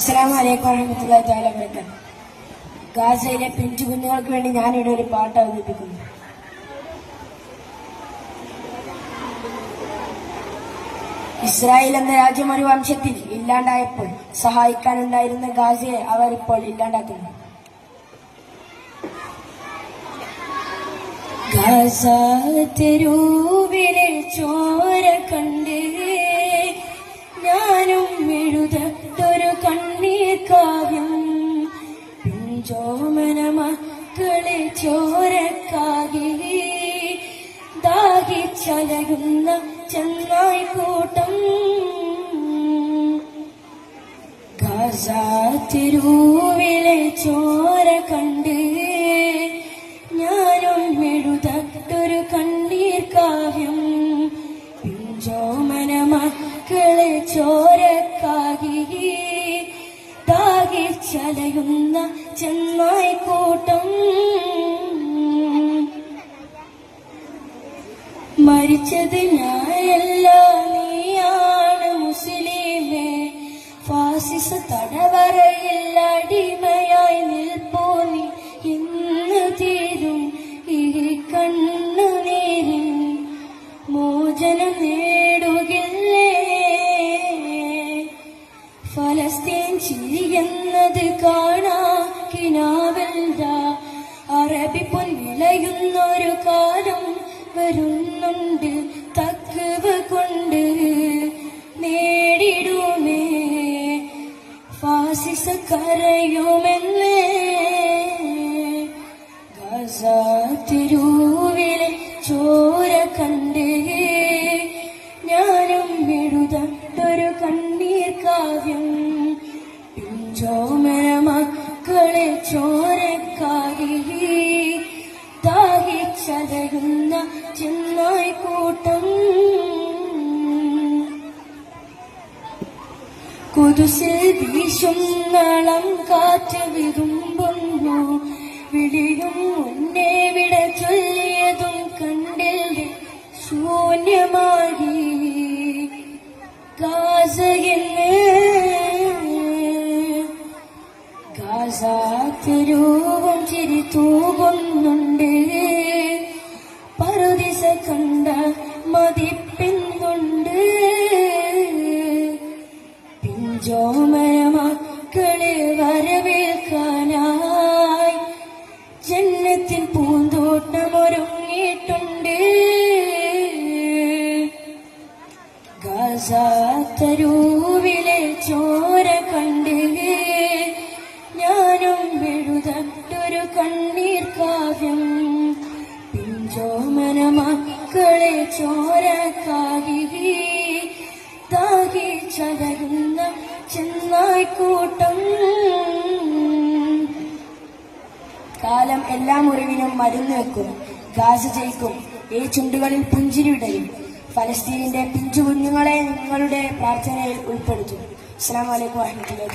അസ്സലാമു അലൈക്കും വറഹ്മത്തുള്ളാഹി തആല വബറകാത്ത് ഗാസയിലെ പിഞ്ചു കുഞ്ഞുങ്ങൾക്ക് വേണ്ടി ഞാനിവിടെ ഒരു പാട്ട് അവതരിപ്പിക്കുന്നു. ഇസ്രായേൽ എന്ന രാജ്യം ഒരു വംശത്തിൽ ഇല്ലാണ്ടായപ്പോൾ സഹായിക്കാനുണ്ടായിരുന്ന ഗാസയെ അവർ ഇപ്പോൾ ഇല്ലാണ്ടാക്കുന്നു. ഗാസ തെരുവിലെ ചോര കണ്ട് പിഞ്ചോമന മക്കളെ ചോരക്കാകി ദാഹിച്ചലകുന്ന ചെന്നായി കൂട്ടം. ഗാസ ചോര കണ്ട് ഞാനും മെഴുതട്ടൊരു കണ്ണീർ കാവ്യം പിഞ്ചോമന മക്കളെ ചോരക്കാകി ദാഹിച്ചലയുന്ന ചെന്നായി കൂട്ടം. മരിച്ചത് ഞായല്ല നീയാണ് മുസ്ലിമേ. ഫാസിസ തടവറയിൽ അടിമയായി നിൽപ്പോ നീ? ഇന്ന് തീരും ഈ കണ്ണുനീരിൽ മോചനം നേടുകില്ലേ? ഫലസ്തീൻ ചിരിയെന്നത് കാണാക്കിനാവല്ല അറബി പൊൻവിളയുന്നൊരു കാലം വരുന്നുണ്ട്. പിഞ്ചോമന മക്കളെ ചോരക്കാരി ദാഹിച്ചതയുന്ന ചെന്നായി കൂട്ടം. കുതിസിൽ വീശുന്നളം കാറ്റ് വിതുമ്പുന്നു. വിളിയും മുന്നേ വിട ചൊല്ലിയതും കണ്ടില്ലേ? ശൂന്യമായി. കാസ ഗാസ തെരുവും ചിരി തൂകുന്നുണ്ട്. പറുദിസ കണ്ട മതിപ്പിന്നുണ്ട് പിഞ്ചോമന മക്കളെ വരവേൽക്കാനായി ജന്നത്തിൽ പൂന്തോട്ടമൊരുങ്ങിയിട്ടുണ്ട്. ഗാസ ചോര കണ്ട് പിഞ്ചോമന മക്കളെ ചോരക്കാകി താകി ചതരുന്ന ചെന്നായിക്കൂട്ടം കാലം എല്ലാ മുറിവിനും മരുന്ന് വെക്കും ഗാസ ജയിക്കും ഈ ചുണ്ടുകളിൽ പുഞ്ചിരി വിടരും ഫലസ്തീനിന്റെ പിഞ്ചു കുഞ്ഞുങ്ങളെ നിങ്ങളുടെ പ്രാർത്ഥനയിൽ ഉൾപ്പെടുത്തും. അസ്സാം വലൈക്കും വാഹമത്തുള്ള